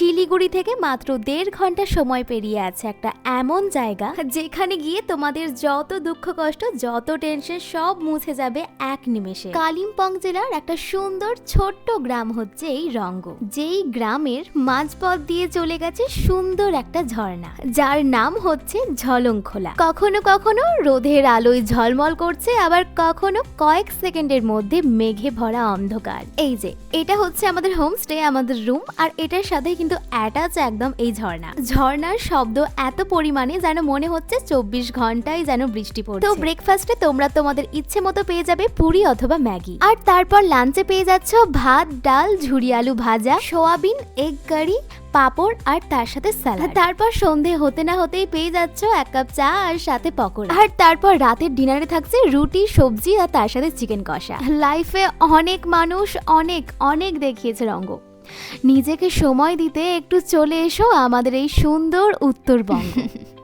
শিলিগুড়ি থেকে মাত্র দেড় ঘণ্টা সময় পেরিয়ে আছে একটা এমন জায়গা যেখানে গিয়ে তোমাদের যত দুঃখ কষ্ট, যত টেনশন সব মুছে যাবে এক নিমেষে। কালিম্পং জেলার একটা সুন্দর ছোট্ট গ্রাম হচ্ছে এই রঙ্গ। যেই গ্রামের মাঝপথ দিয়ে চলে গেছে সুন্দর একটা ঝর্ণা। যার নাম হচ্ছে ঝলংখোলা। কখনো কখনো রোদের আলোয় ঝলমল করছে, আবার কখনো কয়েক সেকেন্ডের মধ্যে মেঘে ভরা অন্ধকার। এই যে, এটা হচ্ছে আমাদের হোমস্টে আমাদের রুম আর এটার সাথে কিন্তু অ্যাটাচ একদম এই ঝর্ণা। ঝর্ণার শব্দ এত পরিমাণে যেন মনে হচ্ছে চব্বিশ ঘন্টায় যেন বৃষ্টি পড়ছে। তো ব্রেকফাস্টে তোমরা তোমাদের ইচ্ছে মতো পেয়ে যাবে পুরি অথবা ম্যাগি। আর তারপর লাঞ্চে পেয়ে যাচ্ছ ভাত ডাল ঝুড়ি আলু ভাজা সোয়াবিন এগ কারি পাপড় আর তার সাথে স্যালাড তারপর সন্ধে হতে না হতেই পেয়ে যাচ্ছ এক কাপ চা আর সাথে পকোড়া। আর তারপর রাতের ডিনারে থাকছে রুটি সবজি আর তার সাথে চিকেন কষা। লাইফে অনেক মানুষ অনেক অনেক দেখিয়েছে রঙ্গ। নিজেকে সময় দিতে একটু চলে এসো আমাদের এই সুন্দর উত্তরবঙ্গ।